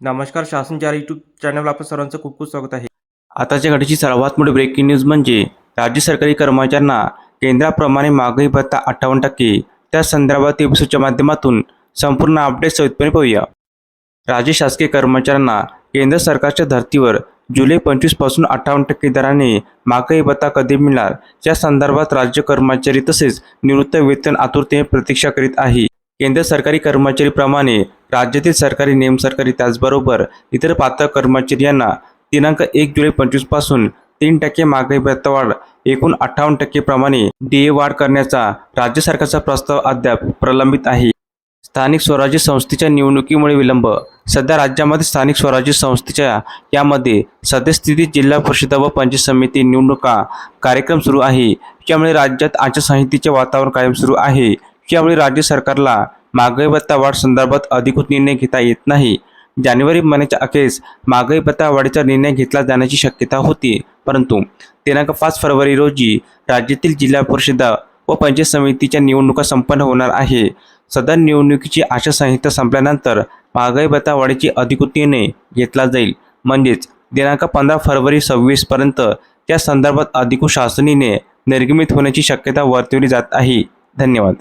नमस्कार शासन चार यूट्यूब चॅनलवर आपण सर्वांचं खूप खूप स्वागत आहे. आताच्या घडीची सर्वात मोठी ब्रेकिंग न्यूज म्हणजे राज्य सरकारी कर्मचाऱ्यांना केंद्राप्रमाणे मागणी भत्ता अठ्ठावन्न टक्के. त्या संदर्भात एपिसोडच्या माध्यमातून संपूर्ण अपडेट सवितपणे पाहूया. राज्य शासकीय कर्मचाऱ्यांना केंद्र सरकारच्या धर्तीवर जुलै पंचवीसपासून अठ्ठावन्न टक्के दराने मागणी भत्ता कधी मिळणार? या संदर्भात राज्य कर्मचारी तसेच निवृत्त वेतन आतुरतेने प्रतीक्षा करीत आहे. केंद्र सरकारी कर्मचारीप्रमाणे राज्यातील सरकारी नियमसरकारी त्याचबरोबर इतर पात्र कर्मचारी यांना दिनांक एक जुलै पंचवीसपासून तीन टक्के महागाई भत्ता वाढ एकूण अठ्ठावन्न टक्के प्रमाणे डी ए वाढ करण्याचा राज्य सरकारचा प्रस्ताव अद्याप प्रलंबित आहे. स्थानिक स्वराज्य संस्थेच्या निवडणुकीमुळे विलंब सध्या राज्यामध्ये स्थानिक स्वराज्य संस्थेच्या यामध्ये सद्यस्थितीत जिल्हा परिषद व पंचायत समिती निवडणुका कार्यक्रम सुरू आहे. त्यामुळे राज्यात आचारसंहितेचे वातावरण कायम सुरू आहे. त्यामुळे राज्य सरकारला महागाई भत्ता वाढ संदर्भात अधिकृत निर्णय घेता येत नाही. जानेवारी महिन्याच्या अखेरीस महागाई भत्ता वाढीचा निर्णय घेतला जाण्याची शक्यता होती. परंतु दिनांक पाच फरवरी रोजी राज्यातील जिल्हा परिषद व पंचायत समितीच्या निवडणुका संपन्न होणार आहे. सदर निवडणुकीची आचारसंहिता संपल्यानंतर महागाई भत्ता वाढीची अधिकृत निर्णय घेतला जाईल. म्हणजेच दिनांक पंधरा फरवरी सव्वीसपर्यंत त्या संदर्भात अधिकृत शासनीने निर्गमित होण्याची शक्यता वर्तवली जात आहे. धन्यवाद.